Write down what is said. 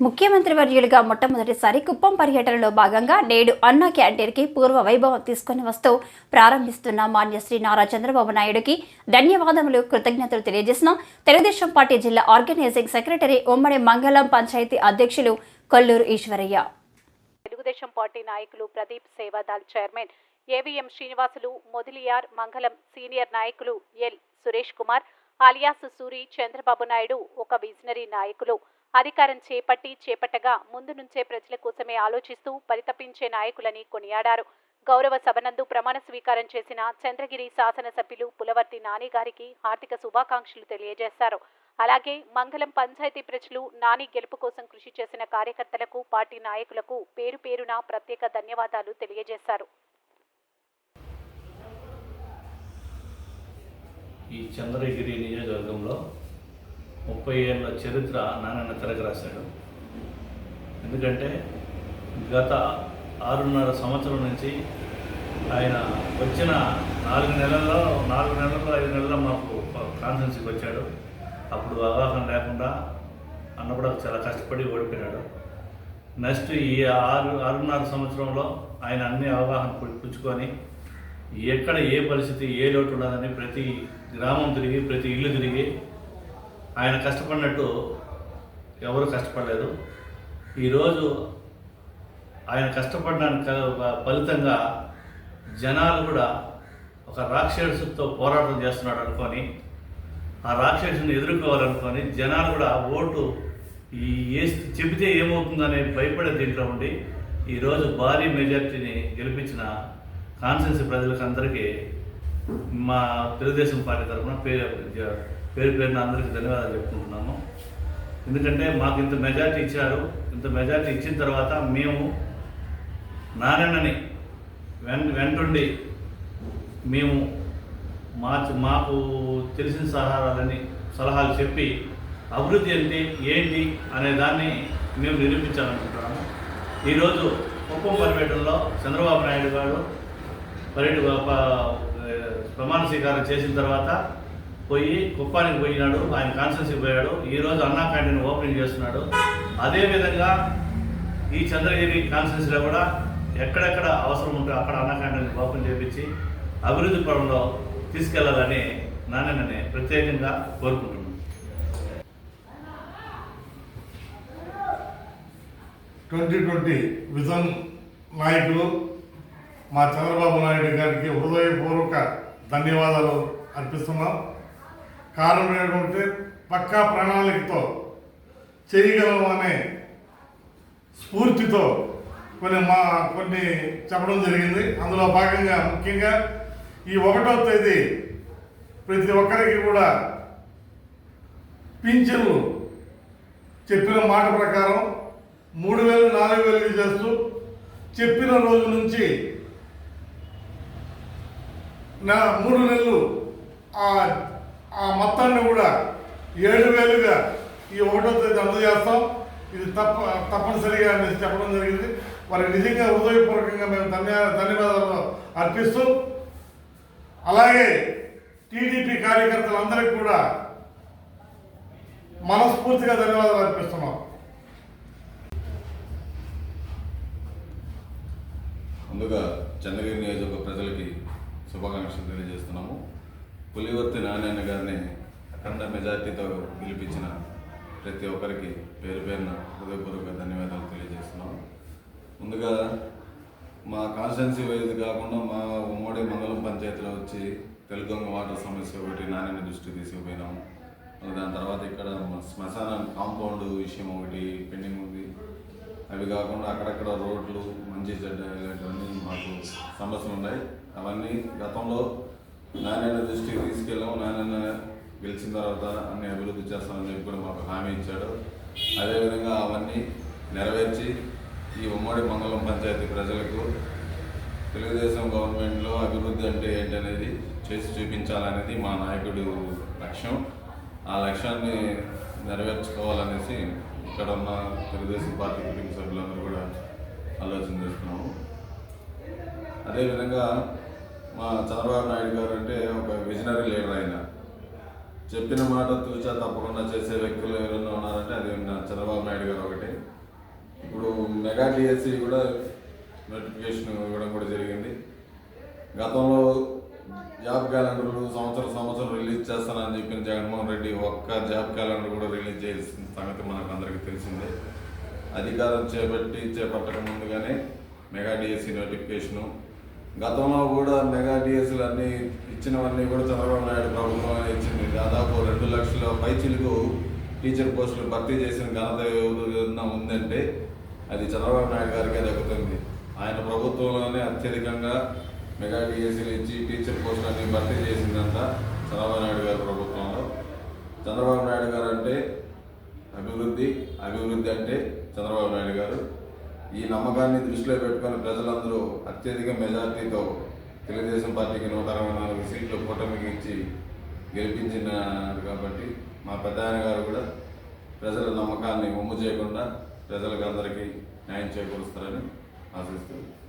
ముఖ్యమంత్రి వర్యులుగా మొట్టమొదటిసారి కుప్పం పర్యటనలో భాగంగా నేడు అన్నా క్యాంటీన్కి పూర్వ వైభవం తీసుకొని వస్తూ ప్రారంభిస్తున్న మాన్యశ్రీ నారా చంద్రబాబు నాయుడుకి ధన్యవాదములు కృతజ్ఞతలు తెలియజేసిన తెలుగుదేశం పార్టీ జిల్లా ఆర్గనైజింగ్ సెక్రటరీ ఉమ్మడి మంగళం పంచాయతీ అధ్యక్షులు కొల్లూరు ఈశ్వరయ్య. తెలుగుదేశం పార్టీ నాయకులు Pradeep Seva Dal chairman AVM Srinivasulu Mudaliar Mangalam senior నాయకులు ఎల్ సురేష్ కుమార్ అలియాస్ సూరి చంద్రబాబు నాయుడు ఒక విజనరీ నాయకులు. అధికారం చేపట్టి చేపట్టగా ముందు నుంచే ప్రజల కోసమే ఆలోచిస్తూ పరితపించే నాయకులని కొనియాడారు. గౌరవ సభనందు ప్రమాణ స్వీకారం చేసిన చంద్రగిరి శాసనసభ్యులు పులవర్తి నాని గారికి హార్దిక శుభాకాంక్షలు తెలియజేశారు. అలాగే మంగళం పంచాయతీ ప్రజలు నాని గెలుపు కోసం కృషి చేసిన కార్యకర్తలకు పార్టీ నాయకులకు పేరు పేరున ప్రత్యేక ధన్యవాదాలు తెలియజేశారు. ఈ చంద్రగిరి నియోజకవర్గంలో ముప్పై ఏళ్ళ చరిత్ర నాన్న తిరగ రాశాడు. ఎందుకంటే గత ఆరున్నర సంవత్సరం నుంచి ఆయన వచ్చిన నాలుగు నెలల్లో నాలుగు నెలల్లో ఐదు నెలల్లో మాకు కాన్ఫరెన్స్కి వచ్చాడు. అప్పుడు అవగాహన లేకుండా అన్న కూడా చాలా కష్టపడి ఓడిపోయినాడు. నెక్స్ట్ ఈ ఆరు ఆరున్నర సంవత్సరంలో ఆయన అన్ని అవగాహన పుచ్చుకొని ఎక్కడ ఏ పరిస్థితి ఏ లోటు ఉండదని ప్రతి గ్రామం తిరిగి ప్రతి ఇల్లు తిరిగి ఆయన కష్టపడినట్టు ఎవరు కష్టపడలేదు. ఈరోజు ఆయన కష్టపడడానికి క- ఫలితంగా జనాలు కూడా ఒక రాక్షసుతో పోరాటం చేస్తున్నాడు అనుకొని ఆ రాక్షసుని ఎదుర్కోవాలనుకొని జనాలు కూడా ఓటు ఈ ఏ చెబితే ఏమవుతుందనే భయపడే దీంట్లో ఉండి ఈరోజు భారీ మెజార్టీని గెలిపించిన కాన్సెన్స్ ప్రజలకు అందరికీ మా తెలుగుదేశం పార్టీ తరఫున పేరు పేరు పేరున అందరికీ ధన్యవాదాలు చెప్పుకుంటున్నాము. ఎందుకంటే మాకు ఇంత మెజార్టీ ఇచ్చారు. ఇంత మెజార్టీ ఇచ్చిన తర్వాత మేము నారాయణని వెన్ వెంటుండి మేము మా మాకు తెలిసిన సలహాలని సలహాలు చెప్పి అభివృద్ధి అంటే ఏంటి అనే దాన్ని మేము నిరూపించాలనుకుంటున్నాము. ఈరోజు కుప్పం పర్యటనలో చంద్రబాబు నాయుడు గారు పర్యటన ప్రమాణ స్వీకారం చేసిన తర్వాత పోయి కుప్పానికి పోయినాడు ఆయన కాన్స్టెన్సీకి పోయాడు ఈరోజు అన్నా క్యాంటీన్ ఓపెనింగ్ చేస్తున్నాడు. అదేవిధంగా ఈ చంద్రగిరి కాన్స్టెన్సీలో కూడా ఎక్కడెక్కడ అవసరం ఉంటే అక్కడ అన్నా క్యాంటీన్ ఓపెన్ చేపించి అభివృద్ధి పరంలో తీసుకెళ్ళాలని నాన్నని ప్రత్యేకంగా కోరుకుంటున్నాను ట్వంటీ ట్వంటీ విజన్ నాయకులు మా చంద్రబాబు నాయుడు గారికి హృదయపూర్వక ధన్యవాదాలు అర్పిస్తున్నాం. కారణం ఏంటంటే పక్కా ప్రణాళికతో చేయగలం అనే స్ఫూర్తితో కొన్ని మా కొన్ని చెప్పడం జరిగింది. అందులో భాగంగా ముఖ్యంగా ఈ ఒకటో తేదీ ప్రతి ఒక్కరికి కూడా పింఛన్లు చెప్పిన మాట ప్రకారం మూడు వేలు నాలుగు వేలు చేస్తూ చెప్పిన రోజు నుంచి నా మూడు నెలలు ఆ ఆ మొత్తాన్ని కూడా ఏడు వేలుగా ఈ ఒకటో తేదీ అందజేస్తాం. ఇది తప్ప తప్పనిసరిగా అని చెప్పడం జరిగింది. వారికి నిజంగా హృదయపూర్వకంగా మేము ధన్య ధన్యవాదాలు అర్పిస్తూ అలాగే టీడీపీ కార్యకర్తలందరికీ కూడా మనస్ఫూర్తిగా ధన్యవాదాలు అర్పిస్తున్నాం ముందుగా చంద్రగిరి నియోజకవర్గ ప్రజలకి శుభాకాంక్షలు తెలియజేస్తున్నాము పులివర్తి నారాయణ గారిని అఖండ మెజార్టీతో గెలిపించిన ప్రతి ఒక్కరికి పేరు పేరున హృదయపూర్వక ధన్యవాదాలు తెలియజేస్తున్నాం. ముందుగా మా కాన్స్టెన్సీ వైజ్ కాకుండా మా ఉమ్మడి మంగళం పంచాయతీలో వచ్చి తెలుగొంగ వాటర్ సమస్య ఒకటి నాణ్యత దృష్టి తీసుకుపోయినాం. దాని తర్వాత ఇక్కడ శ్మశానం కాంపౌండ్ విషయం ఒకటి పెండింగ్ ఉంది. అవి కాకుండా అక్కడక్కడ రోడ్లు మంచి చెడ్డ ఇలాంటివన్నీ మాకు సమస్యలు ఉన్నాయి. అవన్నీ గతంలో నాణ్యత దృష్టికి తీసుకెళ్ళాము. నాణ్యత గెలిచిన తర్వాత అన్ని అభివృద్ధి చేస్తామని చెప్పి కూడా మాకు హామీ ఇచ్చాడు. అదేవిధంగా అవన్నీ నెరవేర్చి ఈ ఉమ్మడి మంగళం పంచాయతీ ప్రజలకు తెలుగుదేశం గవర్నమెంట్లో అభివృద్ధి అంటే ఏంటనేది చేసి చూపించాలనేది మా నాయకుడు లక్ష్యం. ఆ లక్ష్యాన్ని నెరవేర్చుకోవాలనేసి ఇక్కడ ఉన్న తెలుగుదేశం పార్టీ కుటుంబ సభ్యులందరూ కూడా ఆలోచన చేస్తున్నాము. అదేవిధంగా మా చంద్రబాబు నాయుడు గారు అంటే ఒక విజనరీ లీడర్ ఆయన. చెప్పిన మాట తూచా తప్పకుండా చేసే వ్యక్తులు ఎవరైనా ఉన్నారంటే అది నా చంద్రబాబు నాయుడు గారు ఒకటి. ఇప్పుడు మెగా డిఎస్సి కూడా నోటిఫికేషన్ ఇవ్వడం కూడా జరిగింది. గతంలో జాబ్ క్యాలెండర్లు సంవత్సరం సంవత్సరం రిలీజ్ చేస్తానని చెప్పిన జగన్మోహన్ రెడ్డి ఒక్క జాబ్ క్యాలెండర్ కూడా రిలీజ్ చేసిన సంగతి మనకు అందరికీ తెలిసిందే. అధికారం చేపట్టి చేపట్టక ముందుగానే మెగా డిఎస్సి నోటిఫికేషను గతంలో కూడా మెగా డిఎస్లు అన్నీ ఇచ్చినవన్నీ కూడా చంద్రబాబు నాయుడు ప్రభుత్వం ఇచ్చింది. దాదాపు రెండు లక్షల పైచిలకు టీచర్ పోస్టులు భర్తీ చేసిన ఘనత ఏదైనా ఉందంటే అది చంద్రబాబు నాయుడు గారికే దక్కుతుంది. ఆయన ప్రభుత్వంలోనే అత్యధికంగా మెగా డిఎస్సీలు ఇచ్చి టీచర్ పోస్టులన్నీ భర్తీ చేసిందంతా చంద్రబాబు నాయుడు గారి ప్రభుత్వంలో. చంద్రబాబు నాయుడు గారు అంటే అభివృద్ధి అభివృద్ధి అంటే చంద్రబాబు నాయుడు గారు. ఈ నమ్మకాన్ని దృష్టిలో పెట్టుకొని ప్రజలందరూ అత్యధిక మెజార్టీతో తెలుగుదేశం పార్టీకి నూట అరవై నాలుగు సీట్లు కూటమికి ఇచ్చి గెలిపించినారు కాబట్టి మా పెద్ద గారు కూడా ప్రజల నమ్మకాన్ని ఒమ్ము చేయకుండా ప్రజలకు అందరికీ న్యాయం చేకూరుస్తారని ఆశిస్తున్నాను.